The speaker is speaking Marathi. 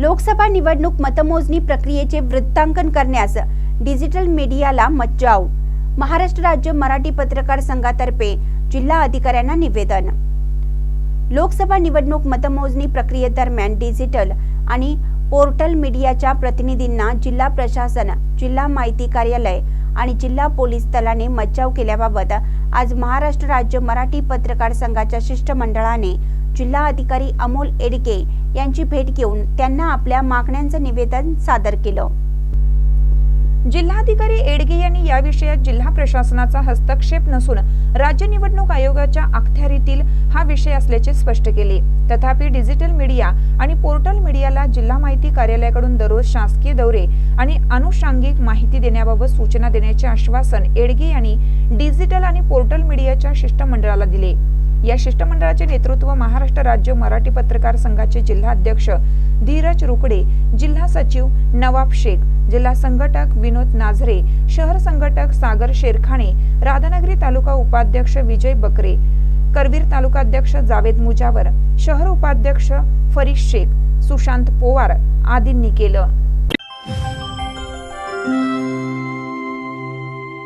लोकसभा निवडणूक मतमोजणी प्रक्रियेचे वृत्तांकन करण्यास डिजिटल मीडियाला मज्जाव. महाराष्ट्र राज्य मराठी पत्रकार संघातर्फे जिल्हा अधिकाऱ्यांना निवेदन. लोकसभा निवडणूक मतमोजणी प्रक्रियेदरम्यान डिजिटल आणि पोर्टल मीडियाच्या प्रतिनिधींना जिल्हा प्रशासन जिल्हा माहिती कार्यालय आणि जिल्हा पोलीस दलाने मज्जाव केल्याबाबत आज महाराष्ट्र राज्य मराठी पत्रकार संघाच्या शिष्टमंडळाने जिल्हा अधिकारी अमोल एडके यांची भेट घेऊन त्यांना आपल्या मागण्यांचं निवेदन सादर केलं. जिल्हाधिकारी एडगे यांनी या विषयात जिल्हा प्रशासनाचा हस्तक्षेप नसून राज्य निवडणूक आयोगाच्या अखत्यारीतील हा विषय असल्याचे स्पष्ट केले. तथापि डिजिटल मीडिया आणि पोर्टल मीडियाला जिल्हा माहिती कार्यालयाकडून दररोज शासकीय दौरे आणि अनुषंगिक माहिती देण्याबाबत सूचना देण्याचे आश्वासन एडगे यांनी डिजिटल आणि पोर्टल मीडियाच्या शिष्टमंडळाला दिले. या शिष्टमंडळाचे नेतृत्व महाराष्ट्र राज्य मराठी पत्रकार संघाचे जिल्हाध्यक्ष धीरज रुकडे जिल्हा सचिव नवाब शेख जिल्हा संघटक विनोद नाझरे शहर संघटक सागर शेरखाणे राधानगरी तालुका उपाध्यक्ष विजय बकरे करवीर तालुकाध्यक्ष जावेद मुजावर शहर उपाध्यक्ष फरीश शेख सुशांत पोवार आदींनी केलं.